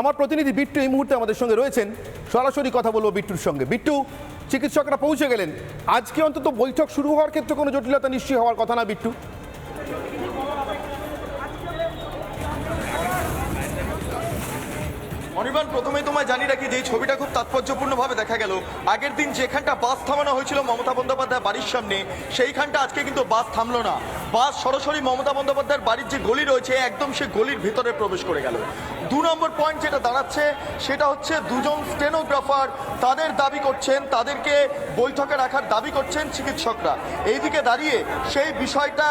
আমার প্রতিনিধি বিট্টু এই মুহূর্তে আমাদের সঙ্গে রয়েছেন। সরাসরি কথা বলব বিট্টুর সঙ্গে। বিট্টু, চিকিৎসকরা পৌঁছে গেলেন। আজকে অন্তত বৈঠক শুরু হওয়ার ক্ষেত্রে কোনো জটিলতা নিশ্চয়ই হওয়ার কথা না, বিট্টু? অনির্বাণ, প্রথমেই তোমায় জানি রাখি যে ছবিটা খুব তাৎপর্যপূর্ণভাবে দেখা গেল। আগের দিন যেখানটা বাস থামানো হয়েছিল মমতা বন্দ্যোপাধ্যায় বাড়ির সামনে, সেইখানটা আজকে কিন্তু বাস থামলো না। বাস সরাসরি মমতা বন্দ্যোপাধ্যায়ের বাড়ির যে গলি রয়েছে, একদম সে গলির ভিতরে প্রবেশ করে গেল। দু নম্বর পয়েন্ট যেটা দাঁড়াচ্ছে, সেটা হচ্ছে দুজন স্টেনোগ্রাফার তাদের দাবি করছেন, তাদেরকে বৈঠকে রাখার দাবি করছেন চিকিৎসকরা। এইদিকে দাঁড়িয়ে সেই বিষয়টা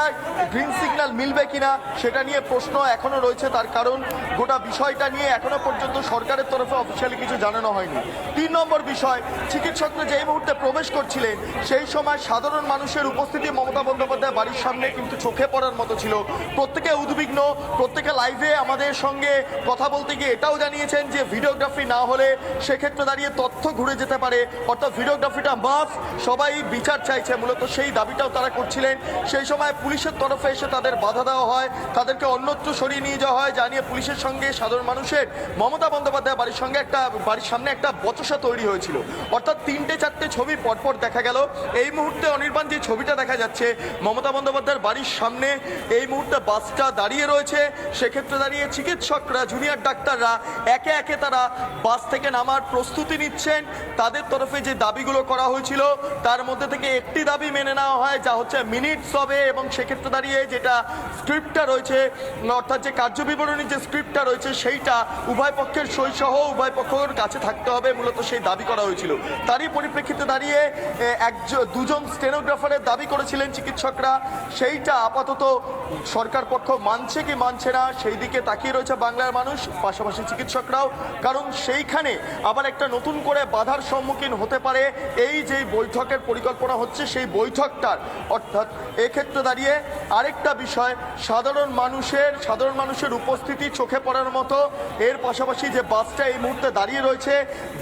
গ্রিন সিগন্যাল মিলবে কিনা, সেটা নিয়ে প্রশ্ন এখনও রয়েছে, তার কারণ গোটা বিষয়টা নিয়ে এখনও পর্যন্ত সরকারের তরফে অফিসিয়ালি কিছু জানানো হয়নি। তিন নম্বর বিষয়, চিকিৎসকরা যেই মুহূর্তে প্রবেশ করছিলেন, সেই সময় সাধারণ মানুষের উপস্থিতি মমতা বন্দ্যোপাধ্যায় বাড়ির সামনে কিন্তু চোখে পড়ার মতো ছিল। প্রত্যেকে উদ্বিগ্ন, প্রত্যেকে লাইভে আমাদের সঙ্গে কথা বলতে গিয়ে এটাও জানিয়েছেন যে ভিডিওগ্রাফি না হলে সেক্ষেত্রে দাঁড়িয়ে তথ্য ঘুরে যেতে পারে। অর্থাৎ ভিডিওগ্রাফিটা মাস সবাই বিচার চাইছে, মূলত সেই দাবিটাও তারা করছিলেন। সেই সময় পুলিশের তরফে এসে তাদের বাধা দেওয়া হয়, তাদেরকে অন্যত্র সরিয়ে নিয়ে যাওয়া হয়, জানিয়ে পুলিশের সঙ্গে সাধারণ মানুষের, মমতা বন্দ্যোপাধ্যায় বাড়ির সঙ্গে একটা, বাড়ির সামনে একটা বচসা তৈরি হয়েছিল। অর্থাৎ তিনটে চারটে ছবি পরপর দেখা গেল। এই মুহূর্তে অনির্বাণ যে ছবিটা দেখা যাচ্ছে, মমতা বন্দ্যোপাধ্যায়ের বাড়ির সামনে, এই মুহূর্তে বাসটা দাঁড়িয়ে রয়েছে। সেক্ষেত্রে দাঁড়িয়ে চিকিৎসকরা জুনিয়র ডাক্তাররা একে একে তারা বাস থেকে নামার প্রস্তুতি নিচ্ছেন। তাদের তরফে যে দাবিগুলো করা হয়েছিল, তার মধ্যে থেকে একটি দাবি মেনে নেওয়া হয়, যা হচ্ছে মিনিটস হবে এবং সেক্ষেত্রে দাঁড়িয়ে যেটা স্ক্রিপ্টটা রয়েছে, অর্থাৎ যে কার্যবিবরণীর যে স্ক্রিপ্টটা রয়েছে, সেইটা উভয় পক্ষের সই সহ উভয় পক্ষের কাছে থাকতে হবে, মূলত সেই দাবি করা হয়েছিল। তারই পরিপ্রেক্ষিতে দাঁড়িয়ে একজন দুজন স্টেনোগ্রাফারের দাবি করেছিলেন চিকিৎসকরা। সেইটা আপাতত সরকার পক্ষ মানছে কি মানছে না সেই দিকে তাকিয়ে রয়েছে বাংলার মানুষ। পাশাপাশি চিকিৎসকরাও, কারণ সেইখানে আবার একটা নতুন করে বাধার সম্মুখীন হতে পারে এই যে বৈঠকের পরিকল্পনা হচ্ছে, সেই বৈঠকটার। অর্থাৎ এক্ষেত্রে দাঁড়িয়ে আরেকটা বিষয়, সাধারণ মানুষের সাধারণ মানুষের উপস্থিতি চোখে পড়ার মতো। এর পাশাপাশি যে বাসটা এই মুহূর্তে দাঁড়িয়ে রয়েছে,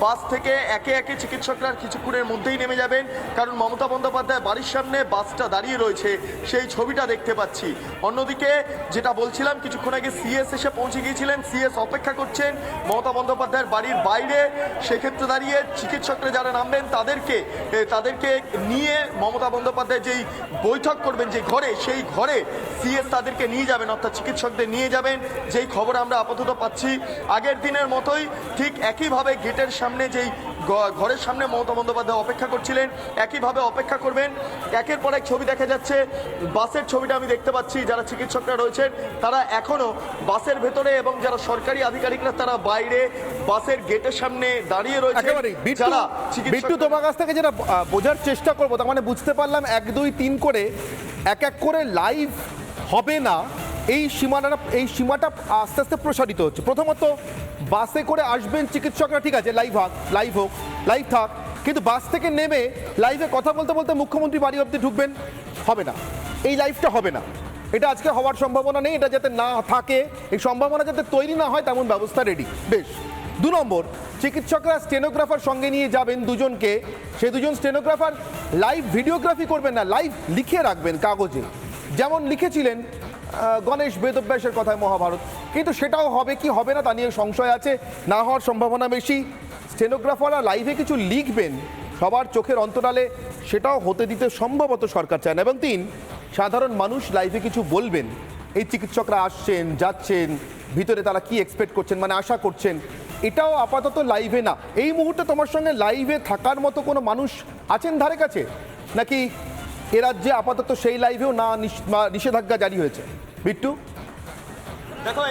বাস থেকে একে একে চিকিৎসকরা কিছুক্ষণের মধ্যেই নেমে যাবেন। কারণ মমতা বন্দ্যোপাধ্যায় বাড়ির সামনে বাসটা দাঁড়িয়ে রয়েছে, সেই ছবিটা দেখতে পাচ্ছি। অন্যদিকে যেটা বলছিলাম, কিছুক্ষণ আগে সিএস এসে পৌঁছে গিয়েছিলেন। সিএস অপেক্ষা করছেন। মমতা বন্দ্যোপাধ্যায়ের বাড়ির বাইরে সেক্ষেত্রে দাঁড়িয়ে চিকিৎসকরা যারা নামবেন তাদেরকে তাদেরকে নিয়ে মমতা বন্দ্যোপাধ্যায় যেই বৈঠক করবেন, যে ঘরে, সেই ঘরে সিএস তাদেরকে নিয়ে যাবেন, অর্থাৎ চিকিৎসকদের নিয়ে যাবেন। যেই খবর আমরা আপাতত পাচ্ছি, আগের দিনের মতোই ঠিক একইভাবে গেটের সামনে যেই ঘরের সামনে মমতা বন্দ্যোপাধ্যায় অপেক্ষা করছিলেন। একইভাবে অপেক্ষা করবেন। একের পর এক ছবি দেখা যাচ্ছে। বাসের ছবিটা আমি দেখতে পাচ্ছি যারা চিকিৎসকরা রয়েছেন তারা এখনও বাসের ভেতরে এবং যারা সরকারি আধিকারিকরা তারা বাইরে বাসের গেটের সামনে দাঁড়িয়ে রয়েছে যারা বিট্টু তোমার কাছ থেকে যেটা বোঝার চেষ্টা করব তার মানে বুঝতে পারলাম এক দুই তিন করে এক এক করে লাইভ হবে না। এই সীমাটা এই সীমাটা আস্তে আস্তে প্রসারিত হচ্ছে। প্রথমত, বাসে করে আসবেন চিকিৎসকরা, ঠিক আছে লাইভ হোক লাইভ হোক লাইভ থাক। কিন্তু বাস থেকে নেমে লাইভে কথা বলতে বলতে মুখ্যমন্ত্রী বাড়ি অব্দি ঢুকবেন, হবে না। এই লাইভটা হবে না। এটা আজকে হওয়ার সম্ভাবনা নেই, এটা যাতে না থাকে। এই সম্ভাবনা যাতে তৈরি না হয়, তেমন ব্যবস্থা রেডি বেশ, দু নম্বর, চিকিৎসকরা স্টেনোগ্রাফার সঙ্গে নিয়ে যাবেন দুজনকে। সে দুজন স্টেনোগ্রাফার লাইভ ভিডিওগ্রাফি করবেন না লাইভ লিখে রাখবেন কাগজে। যেমন লিখেছিলেন গণেশ বেদব্যাসের কথায় মহাভারত। কিন্তু সেটাও হবে কি হবে না তা নিয়ে সংশয় আছে, না হওয়ার সম্ভাবনা বেশি। স্টেনোগ্রাফাররা লাইভে কিছু লিখবেন, সবার চোখের অন্তরালে সেটাও হতে দিতে সম্ভবত সরকার চায় না এবং তিন, সাধারণ মানুষ লাইভে কিছু বলবেন, এই চিকিৎসকরা আসছেন, যাচ্ছেন, ভিতরে তারা কি এক্সপেক্ট করছেন মানে আশা করছেন, এটাও আপাতত লাইভে না। এই মুহূর্তে তোমার সঙ্গে লাইভে থাকার মতো কোনো মানুষ আছেন ধারে কাছে? নাকি এ রাজ্যে আপাতত সেই লাইভেও না নিষ- নিষেধাজ্ঞা জারি হয়েছে। বিট্টু? দেখো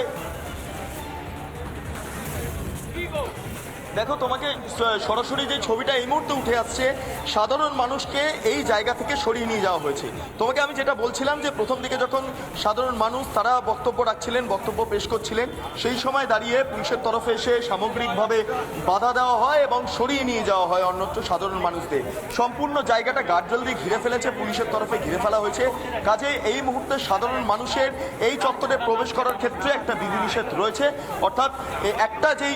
দেখো, তোমাকে সরাসরি যে ছবিটা এই মুহূর্তে উঠে আসছে, সাধারণ মানুষকে এই জায়গা থেকে সরিয়ে নিয়ে যাওয়া হয়েছে। তোমাকে আমি যেটা বলছিলাম যে, প্রথম দিকে যখন সাধারণ মানুষ, তারা বক্তব্য রাখছিলেন, বক্তব্য পেশ করছিলেন, সেই সময় দাঁড়িয়ে পুলিশের তরফে এসে সামগ্রিকভাবে বাধা দেওয়া হয় এবং সরিয়ে নিয়ে যাওয়া হয় অন্যত্র সাধারণ মানুষদের। সম্পূর্ণ জায়গাটা গার্ডজল দিয়ে ঘিরে ফেলেছে, পুলিশের তরফে ঘিরে ফেলা হয়েছে। কাজে এই মুহূর্তে সাধারণ মানুষের এই চত্বরে প্রবেশ করার ক্ষেত্রে একটা বিধিনিষেধ রয়েছে। অর্থাৎ একটা যেই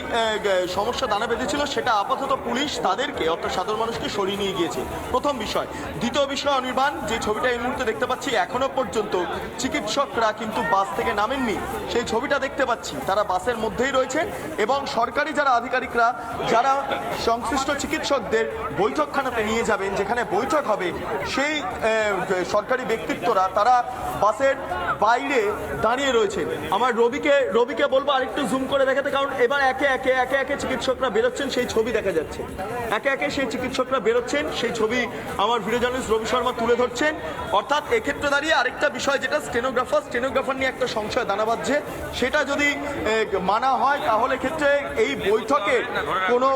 সমস্যা দাঁড়ায় বাধা বেঁধেছিল, সেটা আপাতত পুলিশ তাদেরকে, অর্থাৎ সাধারণ মানুষকে সরিয়ে নিয়ে গিয়েছে। প্রথম বিষয়, দ্বিতীয় বিষয় অনির্বাণ, যে ছবিটা এই মুহূর্তে দেখতে পাচ্ছি, এখনও পর্যন্ত চিকিৎসকরা কিন্তু বাস থেকে নামেননি। সেই ছবিটা দেখতে পাচ্ছি, তারা বাসের মধ্যেই রয়েছে এবং সরকারি যারা আধিকারিকরা, যারা সংশ্লিষ্ট চিকিৎসকদের বৈঠকখানাতে নিয়ে যাবেন, যেখানে বৈঠক হবে, সেই সরকারি ব্যক্তিত্বরা, তারা বাসের বাইরে দাঁড়িয়ে রয়েছেন আমার রবিকে রবিকে বলব আরেকটু জুম করে দেখাতে, কারণ এবার একে একে একে একে চিকিৎসকরা বেরোচ্ছেন, সেই ছবি দেখা যাচ্ছে। একে একে সেই চিকিৎসকরা বেরোচ্ছেন, সেই ছবি আমার ভিডিও জার্নালিস্ট রবি শর্মা তুলে ধরছেন। অর্থাৎ এক্ষেত্রে দাঁড়িয়ে আরেকটা বিষয়, যেটা স্টেনোগ্রাফার স্টেনোগ্রাফার নিয়ে একটা সংশয় দানা বাঁধছে, সেটা যদি মানা হয়, তাহলে ক্ষেত্রে এই বৈঠকে কোনো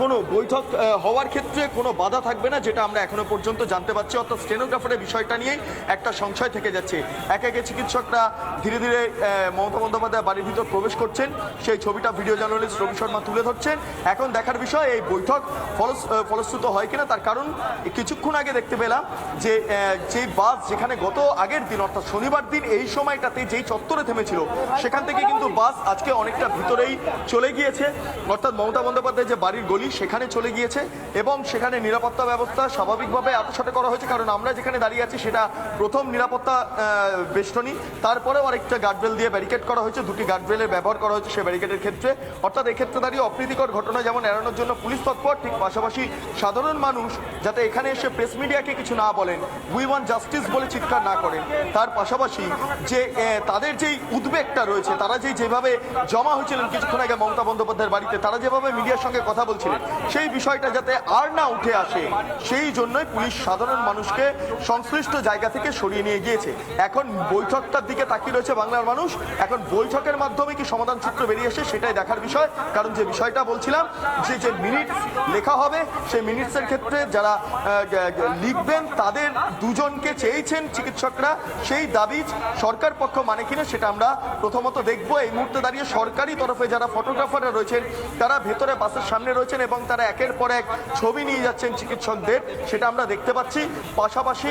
কোনো বৈঠক হওয়ার ক্ষেত্রে কোনো বাধা থাকবে না, যেটা আমরা এখনও পর্যন্ত জানতে পারছি। অর্থাৎ স্টেনোগ্রাফারের বিষয়টা নিয়েই একটা সংশয় থেকে যাচ্ছে। একে একে চিকিৎসকরা ধীরে ধীরে মমতা বন্দ্যোপাধ্যায় বাড়ির ভিতর প্রবেশ করছেন। সেই ছবিটা ভিডিও জার্নালিস্ট রবি শর্মা তুলে ধরছেন। এখন দেখার বিষয়, এই বৈঠক ফলস ফলশ্রুত হয় কিনা, তার কারণ কিছুক্ষণ আগে দেখতে পেলাম যে যে বাস যেখানে গত আগের দিন, অর্থাৎ শনিবার দিন, এই সময়টাতে যেই চত্বরে থেমেছিল, সেখান থেকে কিন্তু বাস আজকে অনেকটা ভিতরেই চলে গিয়েছে। অর্থাৎ মমতা বন্দ্যোপাধ্যায় যে বাড়ির গলি, সেখানে চলে গিয়েছে এবং সেখানে নিরাপত্তা ব্যবস্থা স্বাভাবিকভাবে আতসাটে করা হয়েছে, কারণ আমরা যেখানে দাঁড়িয়ে আছি, সেটা প্রথম নিরাপত্তা বেষ্টনী। তারপরেও আরেকটা গার্ডবেল দিয়ে ব্যারিকেড করা হয়েছে, দুটি গার্ডবেলের ব্যবহার করা হয়েছে সে ব্যারিকেডের ক্ষেত্রে। অর্থাৎ এক্ষেত্রে দাঁড়িয়ে অপ্রীতিকর ঘটনা যেমন এড়ানোর জন্য পুলিশ তৎপর, ঠিক পাশাপাশি সাধারণ মানুষ যাতে এখানে এসে প্রেস মিডিয়াকে কিছু না বলেন উই ওয়ান জাস্টিস বলে চিৎকার না করেন। তার পাশাপাশি যে তাদের যেই উদ্বেগটা রয়েছে, তারা যেই যেভাবে জমা হয়েছিলেন কিছুক্ষণ আগে মমতা বন্দ্যোপাধ্যায়ের বাড়িতে, তারা যেভাবে মিডিয়ার সঙ্গে কথা বলছিলেন, সেই বিষয়টা যাতে আর না উঠে আসে, সেই জন্যই পুলিশ সাধারণ মানুষকে সংশ্লিষ্ট জায়গা থেকে সরিয়ে নিয়ে গিয়েছে। এখন বৈঠকটার দিকে তাকিয়ে রয়েছে বাংলার মানুষ, এখন বৈঠকের মাধ্যমে কি সমাধান সূত্র বেরিয়ে আসে সেটাই দেখার বিষয়, কারণ যে বিষয়টা বলছিলাম যে যে মিনিট লেখা হবে সেই মিনিটসের ক্ষেত্রে যারা লিখবেন তাদের দুজনকে চেয়েছেন চিকিৎসকরা। সেই দাবি সরকার পক্ষ মানে কিনা সেটা আমরা প্রথমত দেখব। এই মুহূর্তে দাঁড়িয়ে সরকারি তরফে যারা ফটোগ্রাফাররা রয়েছেন তারা ভেতরে বাসের সামনে রয়েছেন এবং তারা একের পর এক ছবি নিয়ে যাচ্ছেন চিকিৎসকদের। সেটা আমরা দেখতে পাচ্ছি। পাশাপাশি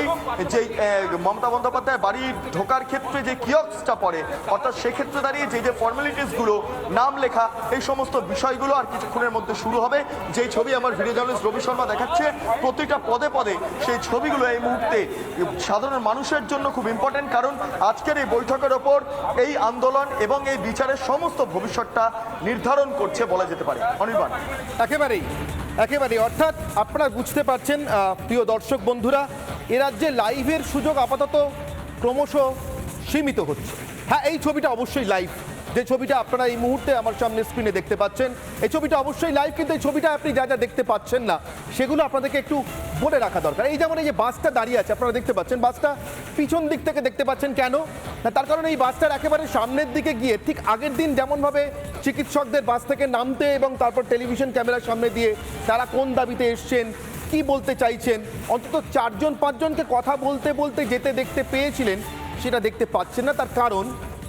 যে আহ, মমতা বন্দ্যোপাধ্যায় বাড়ি ঢোকার ক্ষেত্রে যে কিয়ক্সটা পড়ে অর্থাৎ সেক্ষেত্রে দাঁড়িয়ে যে যে ফর্মালিটিসগুলো নাম লেখা এই সমস্ত বিষয়গুলো আর কিছুক্ষণের মধ্যে শুরু হবে। যেই ছবি আমার ভিডিও জার্নালিস্ট রবি শর্মা দেখাচ্ছে, প্রতিটা পদে পদে সেই ছবিগুলো এই মুহূর্তে সাধারণ মানুষের জন্য খুব ইম্পর্টেন্ট কারণ আজকের এই বৈঠকের ওপর এই আন্দোলন এবং এই বিচারের সমস্ত ভবিষ্যৎটা নির্ধারণ করছে বলা যেতে পারে। অনির্বাণ। একেবারেই একেবারে অর্থাৎ আপনারা বুঝতে পারছেন প্রিয় দর্শক বন্ধুরা, এ রাজ্যে লাইভের সুযোগ আপাতত ক্রমশ সীমিত হচ্ছে। হ্যাঁ এই ছবিটা অবশ্যই লাইভ যে ছবিটা আপনারা এই মুহূর্তে আমার সামনে স্ক্রিনে দেখতে পাচ্ছেন, এই ছবিটা অবশ্যই লাইভ কিন্তু এই ছবিটা আপনি যা যা দেখতে পাচ্ছেন না, সেগুলো আপনাদেরকে একটু বলে রাখা দরকার। এই যেমন এই যে বাসটা দাঁড়িয়ে আছে, আপনারা দেখতে পাচ্ছেন বাসটা পিছন দিক থেকে দেখতে পাচ্ছেন কেন? না, তার কারণ এই বাসটার একেবারে সামনের দিকে গিয়ে ঠিক আগের দিন যেমনভাবে চিকিৎসকদের বাস থেকে নামতে এবং তারপর টেলিভিশন ক্যামেরার সামনে দিয়ে তারা কোন দাবিতে এসছেন, কি বলতে চাইছেন, অন্তত চারজন, পাঁচজনকে কথা বলতে বলতে যেতে দেখতে পেয়েছিলেন, সেটা দেখতে পাচ্ছেন না। তার কারণ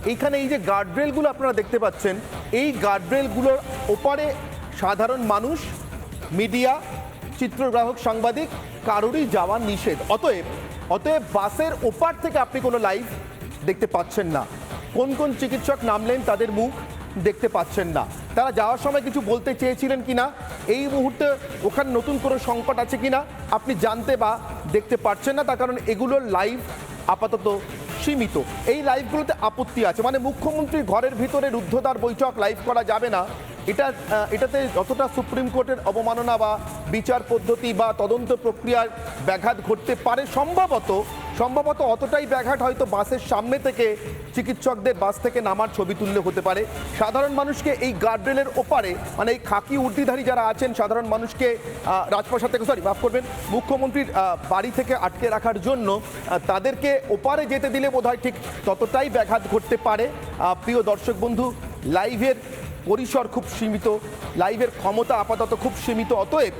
এইখানে এই যে গার্ডরেলগুলো আপনারা দেখতে পাচ্ছেন, এই গার্ডরেলগুলোর ওপারে সাধারণ মানুষ মিডিয়া চিত্রগ্রাহক, সাংবাদিক, কারোরই যাওয়া নিষেধ। অতএব অতএব বাসের ওপার থেকে আপনি কোনো লাইভ দেখতে পাচ্ছেন না। কোন কোন চিকিৎসক নামলেন তাদের মুখ দেখতে পাচ্ছেন না। তারা যাওয়ার সময় কিছু বলতে চেয়েছিলেন কিনা? এই মুহূর্তে ওখানে নতুন কোনো সংকট আছে কি না আপনি জানতে বা দেখতে পাচ্ছেন না, তার কারণ এগুলোর লাইভ আপাতত সীমিত। এই লাইভগুলোতে আপত্তি আছে। মানে মুখ্যমন্ত্রীর ঘরের ভিতরে রুদ্ধদ্বার বৈঠক লাইভ করা যাবে না। এটা এটাতে যতটা সুপ্রিম কোর্টের অবমাননা বা বিচার পদ্ধতি বা তদন্ত প্রক্রিয়ার ব্যাঘাত ঘটতে পারে সম্ভবত সম্ভবত অতটাই ব্যাঘাত হয়তো বাসের সামনে থেকে চিকিৎসকদের বাস থেকে নামার ছবি তুললে হতে পারে। সাধারণ মানুষকে এই গার্ডরেলের ওপারে মানে এই খাকি উর্দিধারী যারা আছেন, সাধারণ মানুষকে রাজপ্রাসাদ থেকে সরি মাফ করবেন, মুখ্যমন্ত্রীর বাড়ি থেকে আটকে রাখার জন্য তাদেরকে ওপারে যেতে দিলে বোধহয় ঠিক ততটাই ব্যাঘাত ঘটতে পারে। প্রিয় দর্শক বন্ধু, লাইভের পরিসর খুব সীমিত, লাইভের ক্ষমতা আপাতত খুব সীমিত, অতএব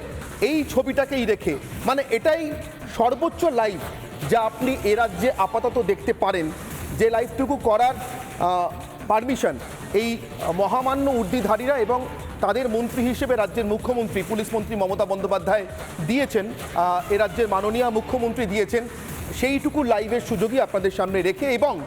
এই ছবিটাকেই রেখে মানে এটাই সর্বোচ্চ লাইভ যা আপনি এ রাজ্যে আপাতত দেখতে পারেন। যে লাইফটুকু করার পারমিশন এই মহামান্য উর্দিধারীরা এবং তাদের মন্ত্রী হিসেবে রাজ্যের মুখ্যমন্ত্রী পুলিশ মন্ত্রী মমতা বন্দ্যোপাধ্যায় দিয়েছেন এ রাজ্যের মাননীয় মুখ্যমন্ত্রী দিয়েছেন সেইটুকু লাইভের সুযোগই আপনাদের সামনে রেখে এবং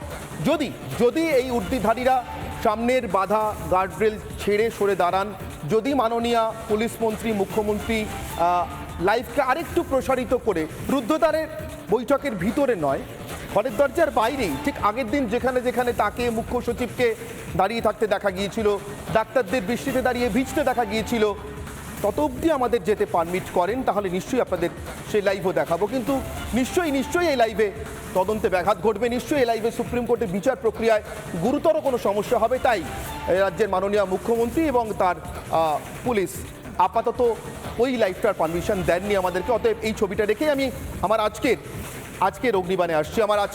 যদি যদি এই উর্দিধারীরা সামনের বাধা গার্ডরেল ছেড়ে সরে দাঁড়ান যদি মাননীয় পুলিশ মন্ত্রী মুখ্যমন্ত্রী আহ, লাইভকে আরেকটু প্রসারিত করে রুদ্ধদ্বারের বৈঠকের ভিতরে নয়, ঘরের দরজার বাইরেই ঠিক আগের দিন যেখানে যেখানে তাকে মুখ্য সচিবকে দাঁড়িয়ে থাকতে দেখা গিয়েছিল, ডাক্তারদের বৃষ্টিতে দাঁড়িয়ে ভিজতে দেখা গিয়েছিল, তত অবধি আমাদের যেতে পারমিট করেন, তাহলে নিশ্চয়ই আপনাদের সেই লাইভও দেখাবো। কিন্তু নিশ্চয়ই নিশ্চয়ই এই লাইভে তদন্তে ব্যাঘাত ঘটবে, নিশ্চয়ই এই লাইভে সুপ্রিম কোর্টের বিচার প্রক্রিয়ায় গুরুতর কোনো সমস্যা হবে, তাই রাজ্যের মাননীয় মুখ্যমন্ত্রী এবং তার পুলিশ আপাতত ওই লাইফটার পারমিশন দেননি আমাদেরকে। অতএব এই ছবিটা রেখেই আমি আমার আজকের আজকের অগ্নিবাণে আসছি। আমার আজ